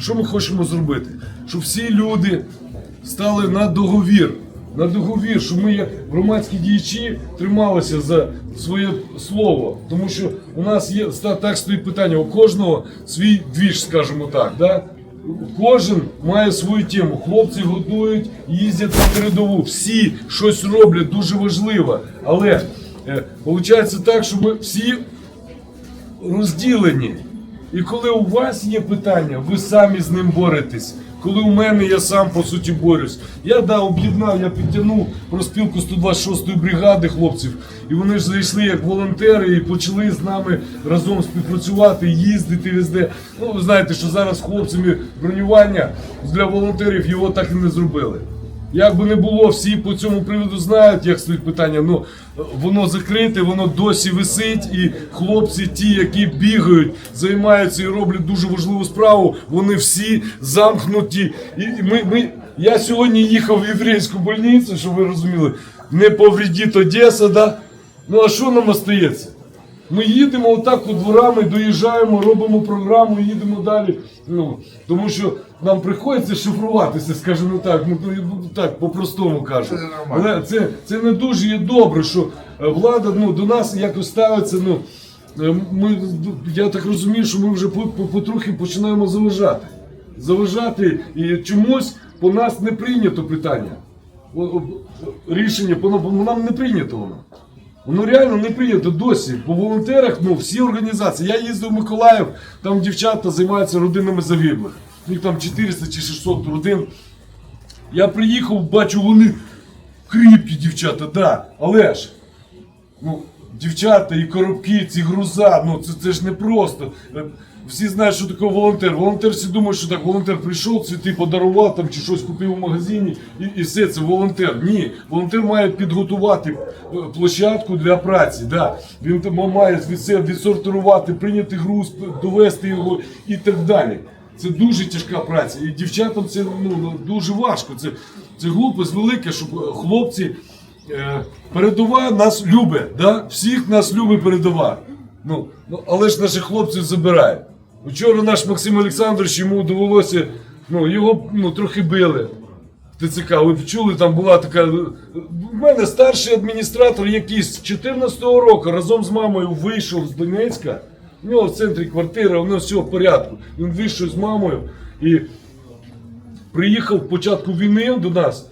що ми хочемо зробити? Щоб всі люди стали на договір. На договір, що ми, як громадські діячі, трималися за своє слово. Тому що у нас є так стоїть питання, у кожного свій двіж, скажімо так. Да? Кожен має свою тему. Хлопці готують, їздять на передову. Всі щось роблять, дуже важливо. Але е, виходить так, що ми всі розділені. І коли у вас є питання, ви самі з ним боретесь. Коли у мене я сам по суті борюсь, я да, об'єднав, я підтягнув про спілку 126-ї бригади хлопців, і вони ж зайшли як волонтери і почали з нами разом співпрацювати, їздити везде. Ну, ви знаєте, що зараз хлопцями бронювання для волонтерів його так і не зробили. Як би не було, всі по цьому приводу знають, як стоїть питання. Ну воно закрите, воно досі висить, і хлопці, ті, які бігають, займаються і роблять дуже важливу справу, вони всі замкнуті. І ми, ми, я сьогодні їхав в єврейську больницю, щоб ви розуміли, не повредіть Одеса, да? Ну а що нам остається? Ми їдемо отак от дворами, доїжджаємо, робимо програму, їдемо далі. Ну, тому що нам приходиться шифруватися, скажімо так, ну ну, так по-простому кажу. Це нормально. Це, це не дуже є добре, що е, влада ну, до нас якось ставиться. Ну, е, ми, я так розумію, що ми вже по- по- потрохи починаємо заважати. Заважати і чомусь по нас не прийнято питання. Рішення по нам- по нам не прийнято воно. Воно реально не прийнято досі. По волонтерах, ну всі організації. Я їздив в Миколаїв, там дівчата займаються родинами загиблих. Них там 400 чи 600 родин. Я приїхав, бачу, вони кріпкі дівчата, да. Але ж, ну, дівчата і коробки, ці груза, ну це, це ж не просто. Е, Всі знають, що таке волонтер. Волонтер всі думають, що так волонтер прийшов, цвіти подарував там чи щось купив у магазині, і, і все це волонтер. Ні, волонтер має підготувати е, площадку для праці. Да. Він там має від відсортувати, прийняти груз, довести його і так далі. Це дуже тяжка праця. І дівчатам це ну, ну, дуже важко. Це, це глупость велика, щоб е, хлопці. Е, передова нас любить, да? всіх нас любить передова. Ну, ну, але ж наших хлопців забирають. Вчора наш Максим Олександрович йому довелося, ну, його ну, трохи били. в ТЦК, ви чули, там була така. У мене старший адміністратор якийсь з 14-го року разом з мамою вийшов з Донецька. У нього в центрі квартира, у нього все в порядку. Він вийшов з мамою і приїхав в початку війни до нас.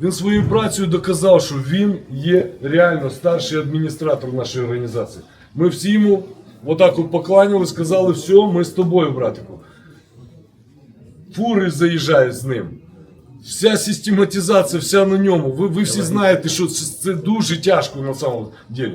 Він своєю працею доказав, що він є реально старший адміністратор нашої організації. Ми всі йому отак от покланяли, сказали, все, ми з тобою, братику. Фури заїжджають з ним. Вся систематизація, вся на ньому. Ви, ви всі знаєте, що це, дуже тяжко на самом деле.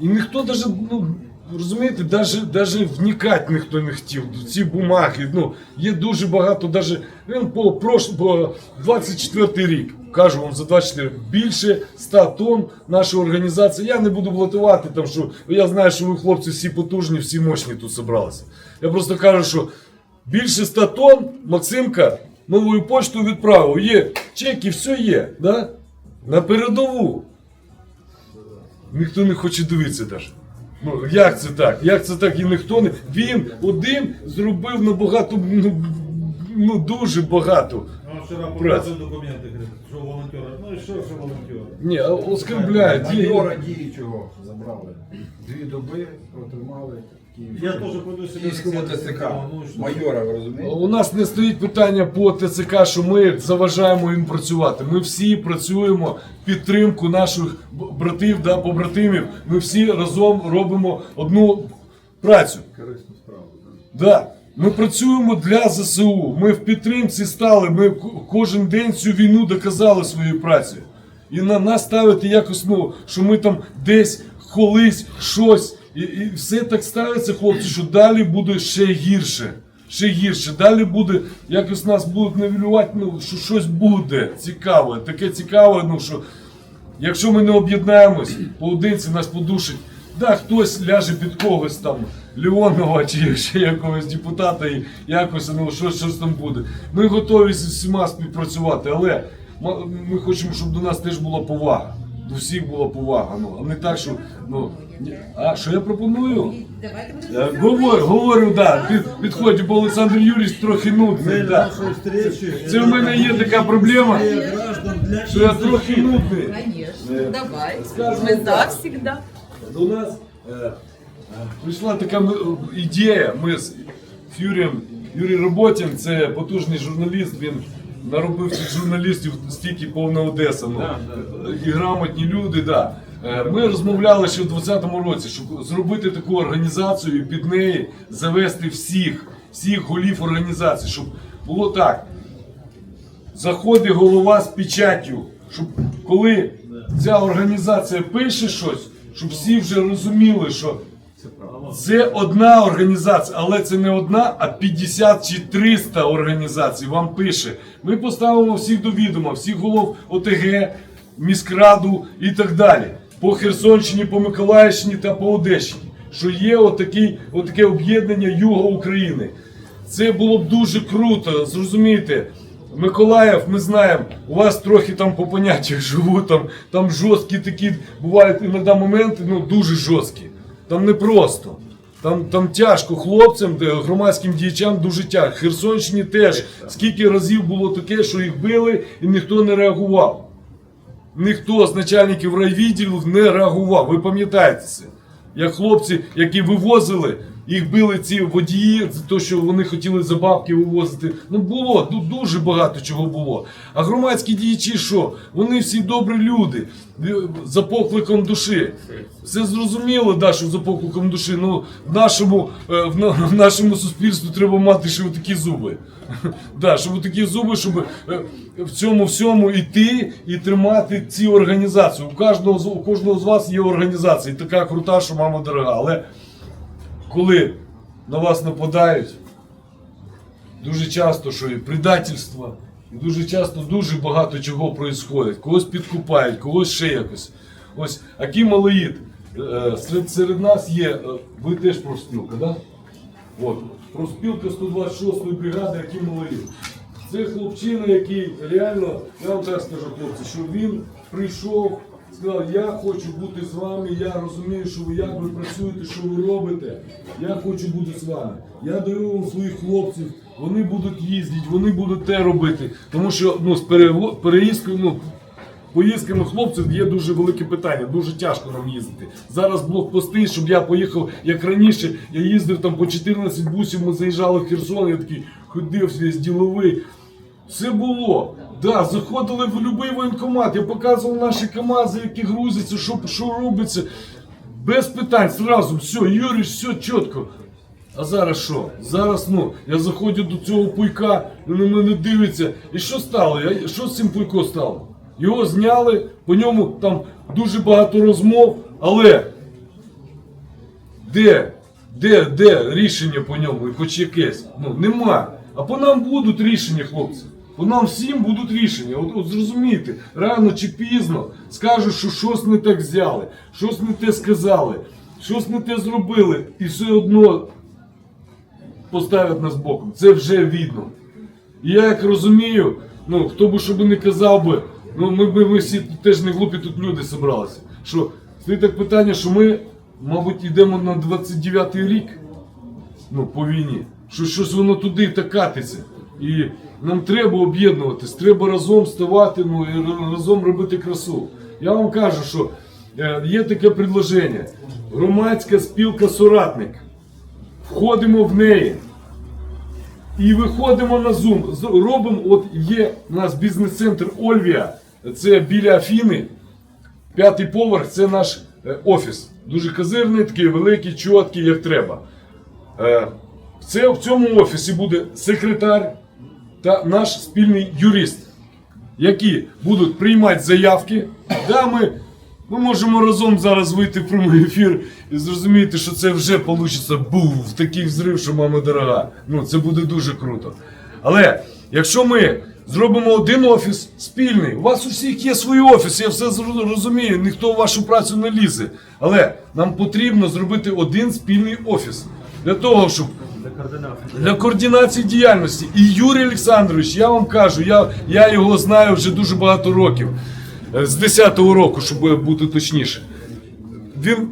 І ніхто даже, ну, розумієте, даже, даже вникати ніхто не хотів. Ці бумаги, ну, є дуже багато, даже, він по, прош, по 24 рік, кажу вам за 24, більше 100 тонн нашої організації. Я не буду блатувати, там, що я знаю, що ви хлопці всі потужні, всі мощні тут зібралися. Я просто кажу, що більше 100 тонн Максимка новою поштою відправив. Є чеки, все є, да? на передову. Ніхто не хоче дивитися навіть. Ну, як це так? Як це так? І ніхто не. Він один зробив набагато, ну, ну дуже багато. Ну, вчора Праць. показував документи, що волонтера. Ну і що, що волонтера? Ні, а оскорбляють. Є- Майора діючого забрали. Дві доби протримали. в Я теж пойду собі Київському ТЦК. ну. Майора, ви розумієте? У нас не стоїть питання по ТЦК, що ми заважаємо їм працювати. Ми всі працюємо підтримку наших братів, да, побратимів. Ми всі разом робимо одну працю. Корисну справу. Да. Ми працюємо для ЗСУ. Ми в підтримці стали. Ми кожен день цю війну доказали своєю працею. І на нас ставити якось, ну, що ми там десь колись щось. І, і все так ставиться, хлопці, що далі буде ще гірше. Ще гірше. Далі буде, якось нас будуть навілювати, ну, що щось буде цікаве. Таке цікаве, ну що Якщо ми не об'єднаємось, поодинці нас подушить. Да, хтось ляже під когось там, Леонова чи ще якогось депутата, і якось ну, щось, щось там буде. Ми готові з всіма співпрацювати, але ми хочемо, щоб до нас теж була повага. До всіх була повага. Ну, а не так, що ну, а що я пропоную? Давайте говорю, говорю, да, під, підходь, бо Олександр Юрійович трохи нудний. Да. Це в мене є така проблема, що я трохи нудний. Конечно, Е, давай. скажем Мы за До нас е, е, прийшла така м- ідея. Ми з Юрієм Юрій Роботін, це потужний журналіст. Він наробив цих журналістів стільки повна Одеса. Ну, і грамотні люди. Да. Е, Ми розмовляли ще в 2020 році, щоб зробити таку організацію і під неї завести всіх, всіх голів організації, щоб було так заходить голова з печаттю, щоб коли ця організація пише щось, щоб всі вже розуміли, що це одна організація, але це не одна, а 50 чи 300 організацій вам пише. Ми поставимо всіх до відома, всіх голов ОТГ, міськраду і так далі. По Херсонщині, по Миколаївщині та по Одещині. Що є отакий, отаке об'єднання Юга України. Це було б дуже круто, зрозумієте. Миколаїв, ми знаємо, у вас трохи там по поняттях живуть, там, там жорсткі такі бувають іноді моменти, ну дуже жорсткі. Там не просто. Там, там тяжко хлопцям, громадським діячам дуже тяжко. Херсонщині теж скільки разів було таке, що їх били і ніхто не реагував. Ніхто з начальників райвідділів не реагував. Ви пам'ятаєте це? Як хлопці, які вивозили, їх били ці водії за те, що вони хотіли за бабки вивозити. Ну було, ну, дуже багато чого було. А громадські діячі що? Вони всі добрі люди е, за покликом душі. Все зрозуміло, да, що за покликом душі. Ну, в нашому, е, в, нашому суспільстві треба мати ще такі зуби. Да, щоб такі зуби, щоб е, в цьому всьому йти і тримати ці організації. У кожного, у кожного з вас є організація, така крута, що мама дорога. Але коли на вас нападають, дуже часто, що і предательство, і дуже часто дуже багато чого відбувається. Когось підкупають, когось ще якось. Ось Аким Алаїд, е, серед, серед нас є, е, ви теж профспілка, да? От, профспілка 126-ї бригади Аким Алаїд. Це хлопчина, який реально, я вам так скажу, хлопці, що він прийшов, сказав, я хочу бути з вами, я розумію, що ви як ви працюєте, що ви робите. Я хочу бути з вами. Я даю вам своїх хлопців, вони будуть їздити, вони будуть те робити. Тому що ну, з переїздкою, ну, поїздками хлопців є дуже велике питання, дуже тяжко нам їздити. Зараз блокпости, щоб я поїхав як раніше, я їздив там по 14 бусів, ми заїжджали в Херсон, я такий ходив діловий. Все було. Да, заходили в будь-який воєнкомат, я показував наші КАМАЗи, які грузяться, що, що робиться. Без питань, зразу, все, Юрій, все чітко. А зараз що? Зараз ну, я заходжу до цього пуйка, він на мене дивиться. І що стало? Я, що з цим пуйком стало? Його зняли, по ньому там дуже багато розмов, але де? Де, де рішення по ньому, хоч якесь? Ну, нема. А по нам будуть рішення, хлопці. По нам всім будуть рішення. От, от зрозумійте, рано чи пізно скажуть, що щось не так взяли, щось не те сказали, щось не те зробили, і все одно поставлять нас боком. Це вже видно. І я як розумію, ну хто би що би не казав би, ну ми, ми, ми всі теж не глупі тут люди зібралися. Що стоїть так питання, що ми, мабуть, йдемо на 29-й рік ну, по війні. Що щось воно туди так катиться. І нам треба об'єднуватись, треба разом ставати, ну і разом робити красу. Я вам кажу, що е, є таке предложення. Громадська спілка соратник. Входимо в неї. І виходимо на Zoom. Робимо, от є у нас бізнес-центр Ольвія, це біля Афіни. П'ятий поверх це наш е, офіс. Дуже козирний, такий великий, чіткий, як треба. Е, Це в цьому офісі буде секретар та наш спільний юрист, які будуть приймати заявки. Да, ми, ми можемо разом зараз вийти в прямий ефір і зрозуміти, що це вже вийде був, такий взрив, що мама дорога. Ну, це буде дуже круто. Але якщо ми зробимо один офіс спільний, у вас у всіх є свої офіси, я все зро- розумію, ніхто в вашу працю не лізе. Але нам потрібно зробити один спільний офіс для того, щоб для координації діяльності. І Юрій Олександрович, я вам кажу, я, я його знаю вже дуже багато років. е, з 10-го року, щоб бути точніше. Він,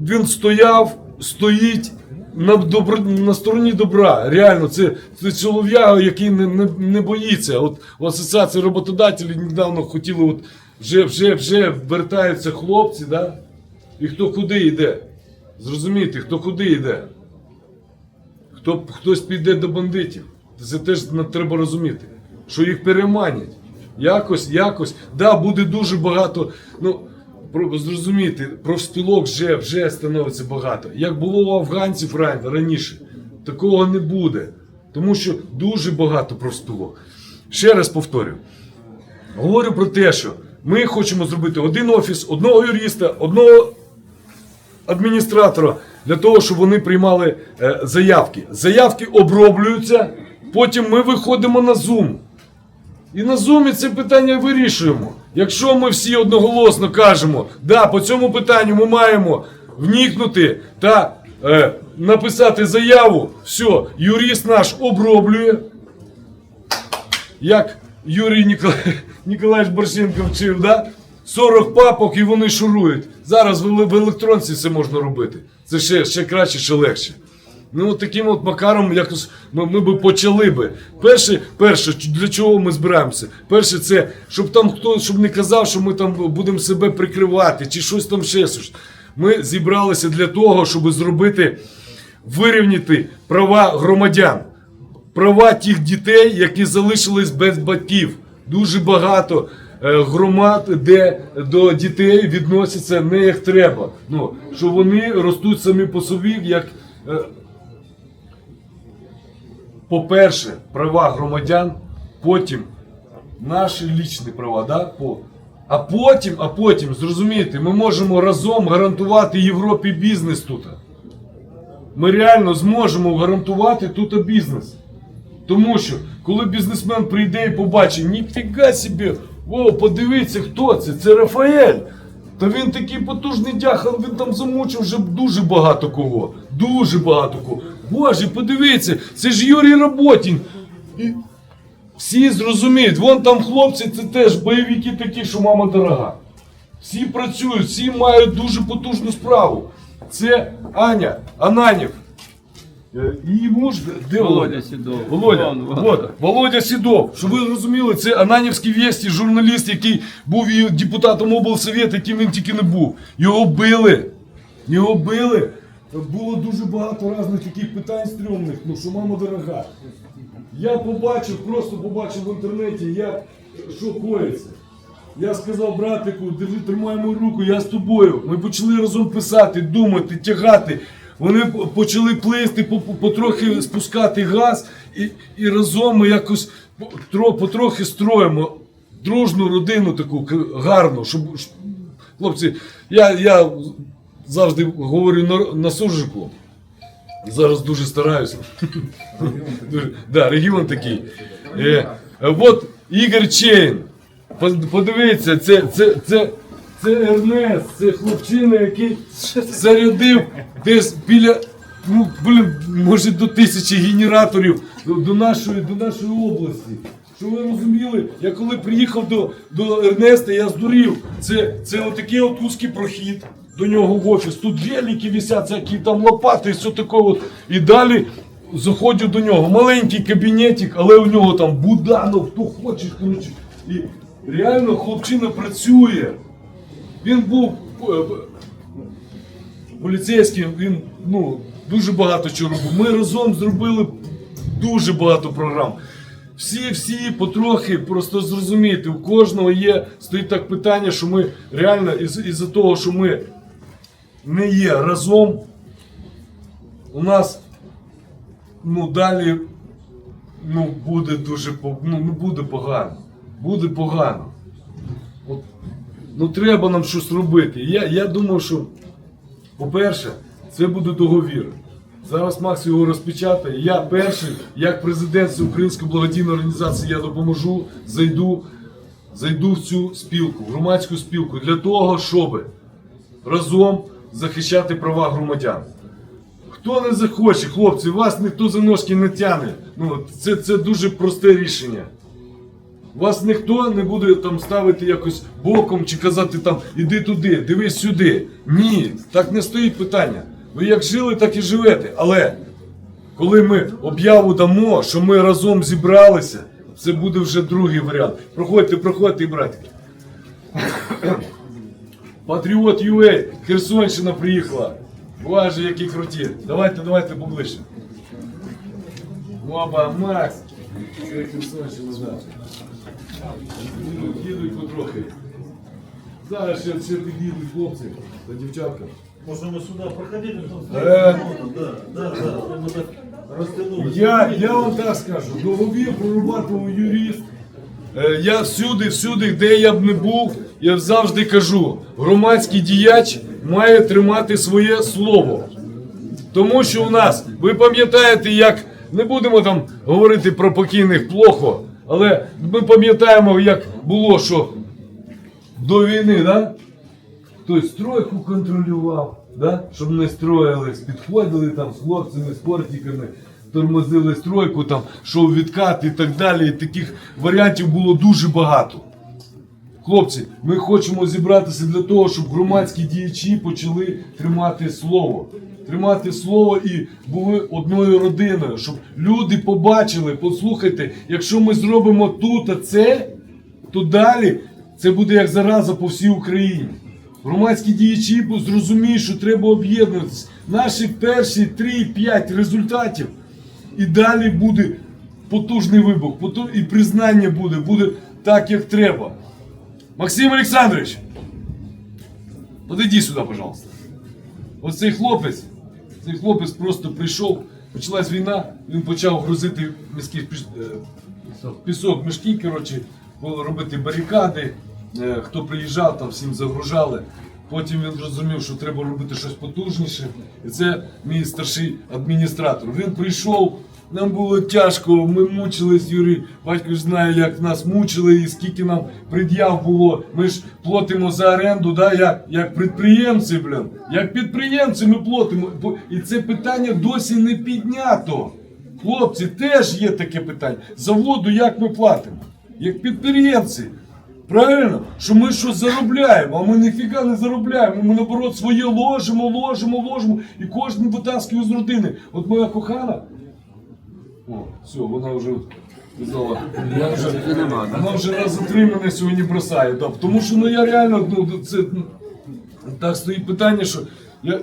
він стояв, стоїть на, добро, на стороні добра. Реально, це, це чолов'яга, який не, не, не боїться. От в асоціації роботодателів недавно хотіли, от вже, вже, вже вертаються хлопці, да? і хто куди йде. Зрозумієте, хто куди йде. Хто, хтось піде до бандитів. Це теж треба розуміти, що їх переманять. Якось, якось. Да, буде дуже багато. Ну, про, зрозумійте, профспілок вже, вже становиться багато. Як було у афганців раніше, такого не буде. Тому що дуже багато профспілок. Ще раз повторюю. Говорю про те, що ми хочемо зробити один офіс, одного юриста, одного адміністратора для того, щоб вони приймали е, заявки. Заявки оброблюються, потім ми виходимо на Zoom. І на Zoom це питання вирішуємо. Якщо ми всі одноголосно кажемо, да, по цьому питанню ми маємо вникнути та е, написати заяву, все, юрист наш оброблює, як Юрій Нікола... Ніколаєвич Борщенко вчив, да? 40 папок і вони шурують. Зараз в електронці це можна робити. Це ще, ще краще, ще легше. Ну, от таким от макаром якось ми, ми би почали би. Перше, перше, для чого ми збираємося? Перше, це щоб там хто щоб не казав, що ми там будемо себе прикривати, чи щось там ще. Ми зібралися для того, щоб зробити, вирівняти права громадян права тих дітей, які залишились без батьків. Дуже багато громад, де до дітей відносяться не як треба. Ну, що вони ростуть самі по собі, як. е, По-перше, права громадян, потім наші лічні права, да? а потім, а потім, зрозумієте, ми можемо разом гарантувати Європі бізнес тут. Ми реально зможемо гарантувати тут бізнес. Тому що, коли бізнесмен прийде і побачить, ніфіга собі, о, подивіться, хто це? Це Рафаель. Та він такий потужний дяхан, він там замучив вже дуже багато кого. Дуже багато кого. Боже, подивіться, це ж Юрій Роботін. І всі зрозуміють, вон там хлопці, це теж бойовики такі, що мама дорога. Всі працюють, всі мають дуже потужну справу. Це Аня Ананів. Е, Її муж, де Володя? Сідов. Володя, Вон, вон. вот, Володя Сідов. Щоб ви розуміли, це Ананівський вєсті, журналіст, який був і депутатом облсовєту, яким він тільки не був. Його били. Його били. Було дуже багато різних таких питань стрьомних, ну що мама дорога. Я побачив, просто побачив в інтернеті, як що коїться. Я сказав братику, держи, тримай мою руку, я з тобою. Ми почали разом писати, думати, тягати. Вони почали плисти, по- по- потрохи спускати газ, і, і разом ми якось потрохи строїмо дружну родину таку гарну, щоб хлопці, я, я завжди говорю на, на суржику. Зараз дуже стараюся. Да, регіон такий. Е, от Ігор Чейн. Под- Подивіться, це, це, це, це Ернест, це хлопчина, який зарядив десь біля, ну, блін, може до тисячі генераторів до, нашої, до нашої області. Щоб ви розуміли, я коли приїхав до, до Ернеста, я здурів. Це, це отакий от узкий прохід до нього в офіс. Тут велики висять, всякі там лопати і все таке. От. І далі заходжу до нього. Маленький кабінетик, але у нього там Буданов, хто хоче, коротше. І реально хлопчина працює. Він був е, поліцейським, він ну, дуже багато чого робив. Ми разом зробили дуже багато програм. Всі, всі потрохи, просто зрозумієте, у кожного є, стоїть так питання, що ми реально із- із-за того, що ми не є разом, у нас ну, далі ну, буде дуже ну, буде погано. Буде погано. От, ну треба нам щось робити. Я, я думав, що, по-перше, це буде договір. Зараз Макс його розпечатає. Я перший, як президент Всеукраїнської благодійної організації, я допоможу, зайду, зайду в цю спілку, в громадську спілку, для того, щоб разом захищати права громадян. Хто не захоче, хлопці, вас ніхто за ножки не тягне. Ну, це, це дуже просте рішення. Вас ніхто не буде там ставити якось боком чи казати там іди туди, дивись сюди. Ні, так не стоїть питання. Ви як жили, так і живете. Але коли ми об'яву дамо, що ми разом зібралися, це буде вже другий варіант. Проходьте, проходьте, братики. Патріот UA, Херсонщина приїхала. Боже, які круті. Давайте, давайте поближче. Опа, Макс. Херсонщина, да. Їдуть, їдуть потрохи. Зараз ще, ще під'їдуть хлопці та дівчатка. Может, мы сюда проходили? Э. Да, да, да. Мы так растянулись. Я, я вам так скажу, договір прорабатував юрист. Е, Я всюди, всюди, де я б не був, я завжди кажу, громадський діяч має тримати своє слово. Тому що у нас, ви пам'ятаєте, як не будемо там говорити про покійних плохо, але ми пам'ятаємо, як було, що до війни, да? Хтось стройку контролював, да? щоб не строїлись, підходили там з хлопцями, з портиками, тормозили стройку, там, шов відкат і так далі. І таких варіантів було дуже багато. Хлопці, ми хочемо зібратися для того, щоб громадські діячі почали тримати слово. Тримати слово і були одною родиною, щоб люди побачили, послухайте, якщо ми зробимо тут це, то далі це буде як зараза по всій Україні. Громадські діячі зрозуміють, що треба об'єднуватися. Наші перші 3-5 результатів, і далі буде потужний вибух, і признання буде, буде так, як треба. Максим Олександрович, подойди сюди, пожалуйста. Ось цей хлопець, цей хлопець просто прийшов, почалась війна, він почав грузити міський е, пісок мішки, коротше, робити барикади. Е, Хто приїжджав, там всім загружали. Потім він зрозумів, що треба робити щось потужніше. І це мій старший адміністратор. Він прийшов, нам було тяжко, ми мучились, Юрій. Батько ж знає, як нас мучили і скільки нам пред'яв було. Ми ж платимо за оренду, да, як, як підприємці, блін. Як підприємці ми платимо. І це питання досі не піднято. Хлопці, теж є таке питання. За воду як ми платимо? Як підприємці. Правильно? Що ми щось заробляємо, а ми ніфіга не заробляємо. Ми наоборот своє ложимо, ложимо, ложимо. І кожен витаскує з родини. От моя кохана. О, все, вона вже сказала. Я вже, вона вже раз мене сьогодні бросає. Да, тому що ну я реально, ну це ну, так стоїть питання, що я,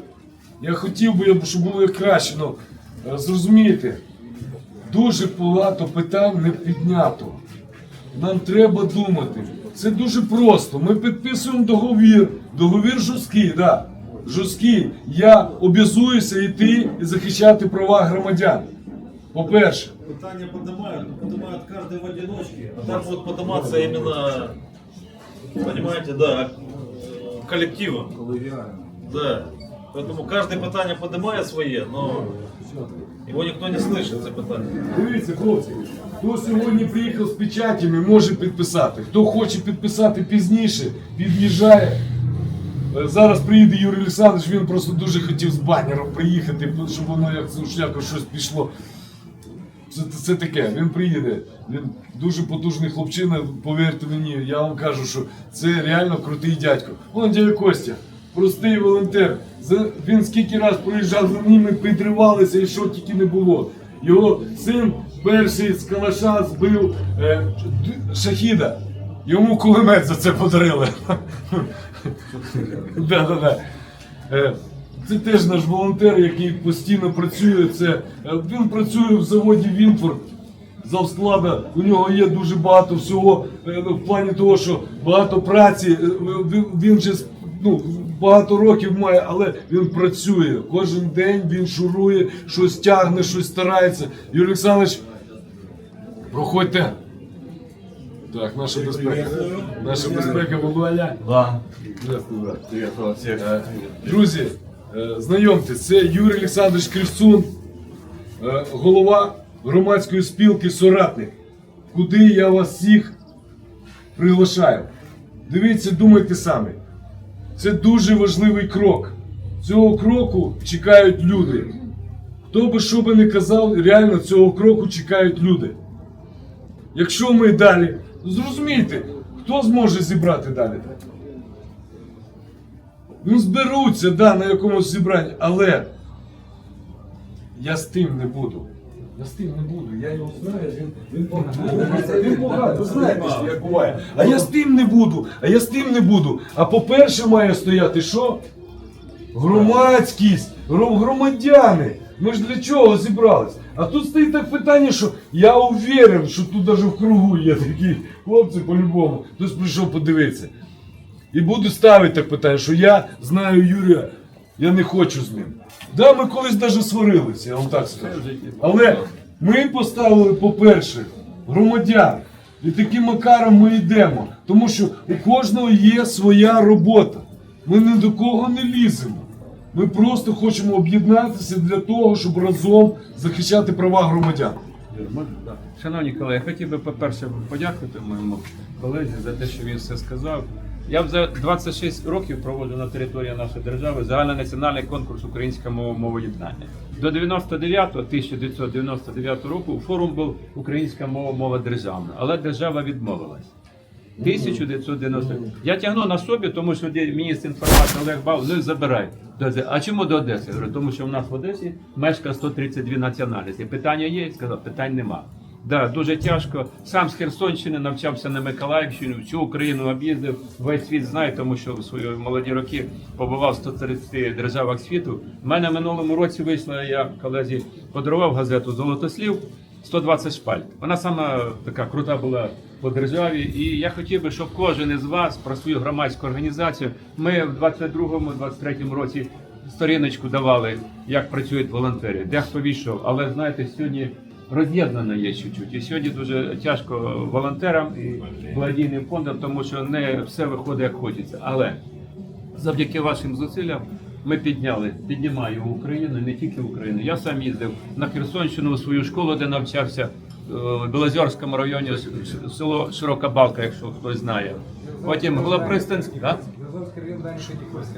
я хотів би, щоб було краще. Ну, е, зрозумієте, дуже багато питань не піднято. Нам треба думати. Це дуже просто. Ми підписуємо договір. Договір жорсткий, да. Жорсткий. Я обязуюся йти і захищати права громадян. По-перше, Питание поднимают, но поднимают каждый в одиночке. А так вот подниматься именно, понимаете, да, э, коллективом. Колегіально. Да. Поэтому каждый питание поднимает свои, но его никто не слышит, это питание. дивіться, хлопці, хто сьогодні приїхав з печатями, може підписати. Хто хоче підписати пізніше, під'їжджає. Е, Зараз приїде Юрій Олександрович, він просто дуже хотів з банером приїхати, щоб воно як, ну, якось щось пішло. Це, це таке, він приїде. Він дуже потужний хлопчина, повірте мені, я вам кажу, що це реально крутий дядько. Вон дядя Костя, простий волонтер. Він скільки раз проїжджав за ними, підривалися і що тільки не було. Його син перший з калаша збив е, шахіда. Йому кулемет за це подарили. Да, да, да. Е, Це теж наш волонтер, який постійно працює. Це, е, він працює в заводі Вінфорд. Завсклада, у нього є дуже багато всього е, ну, в плані того, що багато праці. е, Він, же ну, багато років має, але він працює. Кожен день він шурує, щось тягне, щось старається. Юрій Олександрович, проходьте. Так, наша безпека. Наша безпека Володя. Да. Друзі, знайомтесь, це Юрій Олександрович Крівцун, е, голова громадської спілки Соратник, куди я вас всіх приглашаю. Дивіться, думайте самі. Це дуже важливий крок. Цього кроку чекають люди. Хто би що би не казав, реально цього кроку чекають люди. Якщо ми далі Зрозумійте, хто зможе зібрати далі? Ну, зберуться, да, на якомусь зібранні, але я з тим не буду. Я з тим не буду. Я його знаю, він, він поганий. Він поганий, ви знаєте, що як буває. А я з тим не буду, а я з тим не буду. А по-перше, має стояти що? Громадськість, громадяни. Ми ж для чого зібрались? А тут стоїть так питання, що я уверен, що тут навіть в кругу є такі хлопці по-любому. Хтось прийшов подивитися. І буду ставити питання, що я знаю Юрія, я не хочу з ним. Да, ми колись навіть сварилися, я вам так скажу. Але ми поставили, по-перше, громадян. І таким макаром ми йдемо. Тому що у кожного є своя робота. Ми ні до кого не ліземо. Ми просто хочемо об'єднатися для того, щоб разом захищати права громадян. Шановні колеги, хотів би, по-перше, подякувати моєму колезі за те, що він все сказав. Я вже 26 років проводжу на території нашої держави загальнонаціональний конкурс українська мова мовоєднання. До 99 1999 року форум був українська мова мова державна, але держава відмовилась. 1990. Я тягну на собі, тому що міністр інформації Олег Бав, ну забирай. А чому до Одеси? Я говорю, тому що в нас в Одесі мешкає 132 національності. Питання є? Сказав, питань нема. Да, дуже тяжко. Сам з Херсонщини навчався на Миколаївщині, всю Україну об'їздив, весь світ знає, тому що в свої молоді роки побував в 130 державах світу. У мене минулому році вийшла, я колезі подарував газету Золотослів 120 шпальт. Вона сама така крута була по державі. І я хотів би, щоб кожен із вас про свою громадську організацію. Ми в 22-23 році сторіночку давали, як працюють волонтери. Дехто війшов, але знаєте, сьогодні роз'єднано є чуть-чуть. І сьогодні дуже тяжко волонтерам і благодійним фондам, тому що не все виходить як хочеться. Але завдяки вашим зусиллям ми підняли, піднімаємо Україну, не тільки Україну. Я сам їздив на Херсонщину у свою школу, де навчався е, в Білозерському районі, село Широка Балка, якщо хтось знає. Потім Голопристанський, а?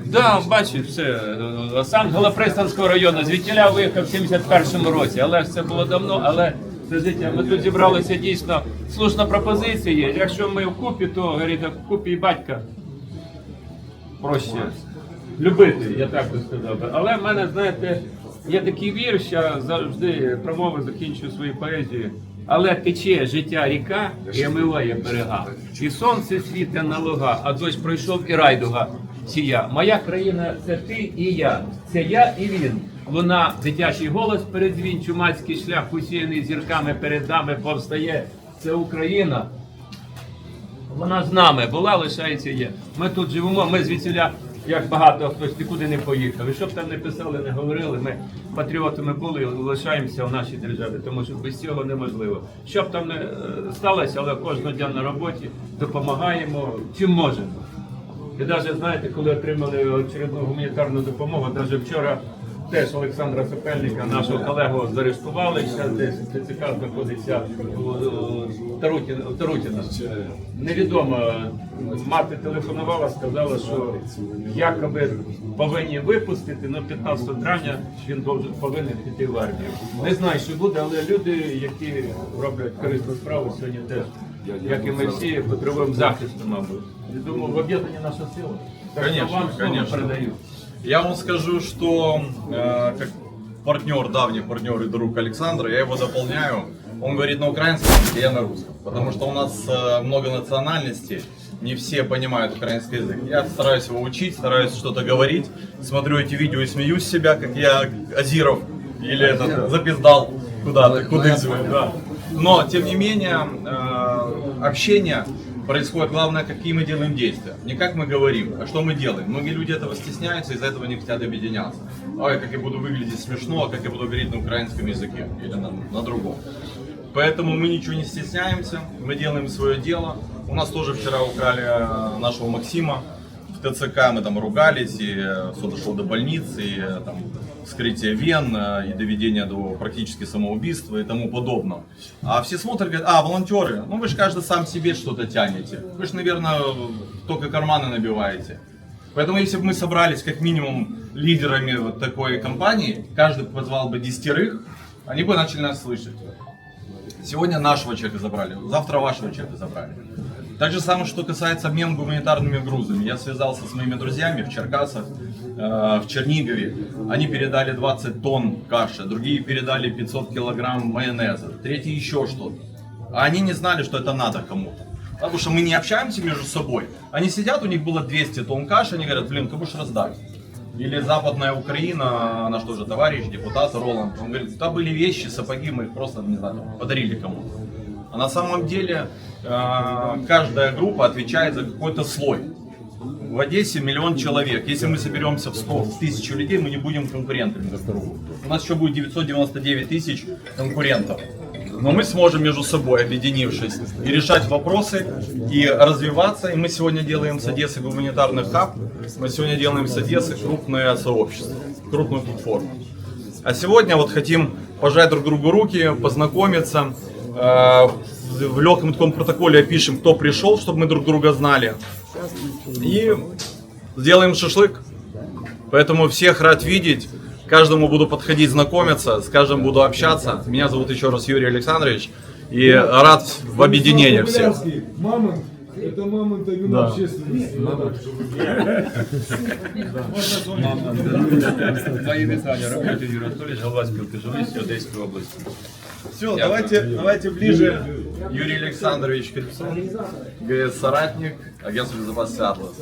Да, бачиш, все. Сам Голопристанського району звідтіля виїхав в 71-му році, але ж це було давно. Але. Ми тут зібралися дійсно слушна пропозиція. Якщо ми вкупі, то говорить, вкупі і батька проще любити, я так би сказав. Але в мене, знаєте, є такий вірш, я завжди промови закінчую свою поезію. Але тече життя ріка і омиває берега. І сонце світе на луга, а дощ пройшов і райдуга сія. Моя країна це ти і я, це я і він. Луна, дитячий голос передзвін, чумацький шлях усіяний зірками перед нами повстає. Це Україна. Вона з нами була, лишається є. Ми тут живемо, ми звідсіля, як багато хтось нікуди не поїхав. І що б там не писали, не говорили, ми патріотами були і лишаємося в нашій державі, тому що без цього неможливо. Що б там не е, сталося, але кожного дня на роботі допомагаємо чим можемо. І навіть знаєте, коли отримали очередну гуманітарну допомогу, навіть вчора теж Олександра Сапельника, нашого колегу, заарештували. Зараз десь ТЦК знаходиться у Тарутіна. Невідомо. Мати телефонувала, сказала, що якоби повинні випустити, але 15 травня він повинен піти в армію. Не знаю, що буде, але люди, які роблять корисну справу, сьогодні теж, як і ми всі, потребуємо захисту, мабуть. Я думаю, в об'єднанні наша сила. Так що Конечно, вам слово конечно. передаю. Я вам скажу, что э, как партнер, давний партнер и друг Александра, я его дополняю. Он говорит на украинском, языке, я на русском. Потому что у нас э, много национальностей, не все понимают украинский язык. Я стараюсь его учить, стараюсь что-то говорить. Смотрю эти видео и смеюсь с себя, как я Азиров или этот запиздал куда-то, куда да. Но, тем не менее, э, общение происходит, главное, какие мы делаем действия. Не как мы говорим, а что мы делаем. Многие люди этого стесняются, из-за этого не хотят объединяться. Ой, как я буду выглядеть смешно, а как я буду говорить на украинском языке или на, на другом. Поэтому мы ничего не стесняемся, мы делаем свое дело. У нас тоже вчера украли э, нашего Максима ТЦК, мы там ругались, и э, все дошло до больницы, и э, там вскрытие вен, э, и доведение до практически самоубийства и тому подобного. А все смотрят, говорят, а, волонтеры, ну вы же каждый сам себе что-то тянете. Вы же, наверное, только карманы набиваете. Поэтому если бы мы собрались как минимум лидерами вот такой компании, каждый позвал бы десятерых, они бы начали нас слышать. Сегодня нашего человека забрали, завтра вашего человека забрали. Так же самое, что касается обмена гуманитарными грузами. Я связался с моими друзьями в Черкасах, э, в Чернигове. Они передали 20 тонн каши, другие передали 500 килограмм майонеза, третьи еще что-то. А они не знали, что это надо кому-то. Потому что мы не общаемся между собой. Они сидят, у них было 200 тонн каши, они говорят, блин, ты будешь раздать. Или Западная Украина, она что же, товарищ, депутат Роланд, он говорит, там были вещи, сапоги, мы их просто, не знаю, подарили кому-то. А на самом деле э, каждая группа отвечает за какой-то слой. В Одессе миллион человек. Если мы соберемся в 100, в тысячу людей, мы не будем конкурентами друг другу. У нас еще будет 999 тысяч конкурентов. Но мы сможем между собой, объединившись, и решать вопросы, и развиваться. И мы сегодня делаем с Одессы гуманитарный хаб, мы сегодня делаем с Одессы крупное сообщество, крупную платформу. А сегодня вот хотим пожать друг другу руки, познакомиться. Э, В легком таком протоколе опишем, кто пришел, чтобы мы друг друга знали. И сделаем шашлык. Поэтому всех рад видеть. Каждому буду подходить, знакомиться, с каждым буду общаться. Меня зовут еще раз Юрий Александрович. И рад в объединении всех. Мамонт, это мамонт именно общественности. Мої вітання, Робити Юрій Анатолійович, голова спілки журналістів Одеської області. Все, давайте, давайте ближе. Юрий Александрович Крепцов, ГС соратник, агентство безопасности Атлас.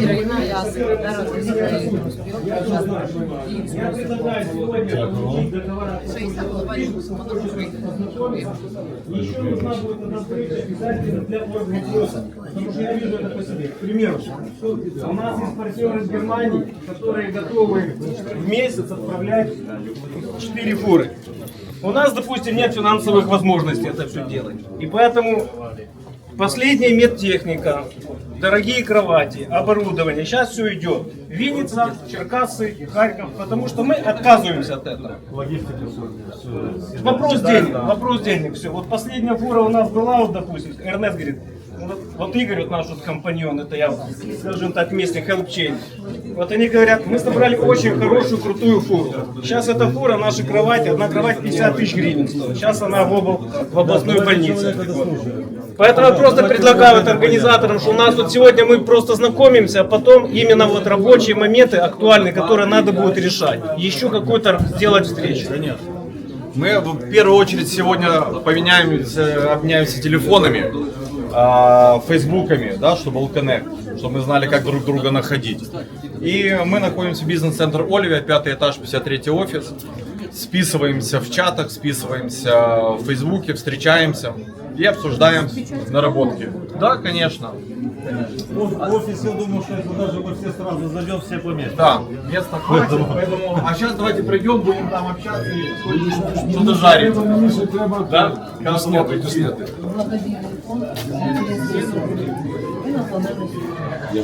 Ірина, я секретар Одеської спілки, учасник Шейса голова Командор України. Еще нужна будет одна встреча обязательно для организации. Потому что я вижу это по себе. К примеру, у нас есть партнеры из Германии, которые готовы в месяц отправлять 4 фуры. У нас, допустим, нет финансовых возможностей это все делать. И поэтому последняя медтехника, дорогие кровати, оборудование, сейчас все идет. Винница, Черкассы, Харьков, потому что мы отказываемся от этого. Вопрос денег, вопрос денег, все. Вот последняя фура у нас была, вот, допустим, Эрнест говорит, вот, вот Игорь, вот наш вот компаньон, это я, скажем так, местный chain. Вот они говорят, мы собрали очень хорошую, крутую фуру. Сейчас эта фура, наши кровати, одна кровать 50 тысяч гривен стоит. Сейчас она в, обл- в областной больнице. Поэтому я просто предлагаю вот организаторам, что у нас вот сегодня мы просто знакомимся, а потом именно вот рабочие моменты актуальные, которые надо будет решать. Еще какую-то сделать встречу. Мы в первую очередь сегодня поменяемся, обменяемся телефонами, а, фейсбуками, да, чтобы был коннект, чтобы мы знали, как друг друга находить. И мы находимся в бизнес-центр Оливия, пятый этаж, 53 офис. Списываемся в чатах, списываемся в фейсбуке, встречаемся И обсуждаем наработки. Да, конечно. В офис, я думаю, что это даже мы все сразу зайдем, все поместим. Да, места хватит, поэтому... А сейчас давайте пройдем, будем там общаться и что-то жарить. Да? фонд. Ви накладали. Я